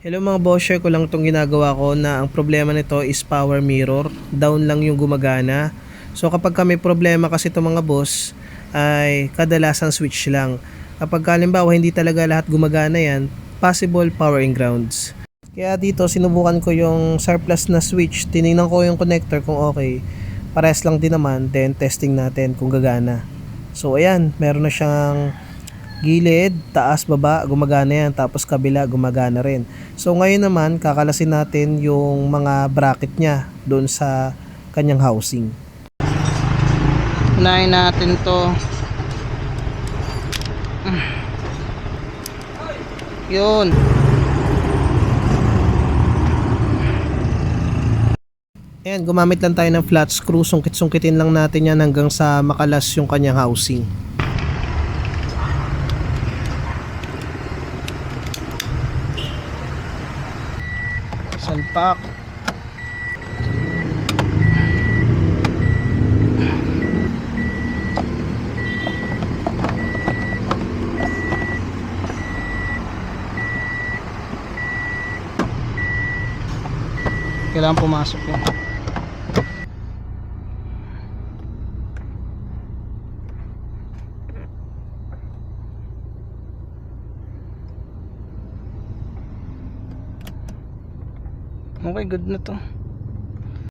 Hello mga boss, share ko lang itong ginagawa ko na ang problema nito is power mirror. Down lang yung gumagana. So kapag ka may problema kasi itong mga boss, ay kadalasan switch lang. Kapag kalimbawa hindi talaga lahat gumagana yan, possible power and grounds. Kaya dito sinubukan ko yung surplus na switch, tinignan ko yung connector kung okay. Pares lang din naman, then testing natin kung gagana. So ayan, meron na siyang gilid, taas, baba, gumagana yan. Tapos kabila, gumagana rin. So ngayon naman, kakalasin natin yung mga bracket niya doon sa kanyang housing. Unahin natin to. Yun. Ayan, gumamit lang tayo ng flat screw. Sungkit-sungkitin lang natin yan hanggang sa makalas yung kanyang housing. Salpak. Kailangan pumasok yun. Okay, good na to.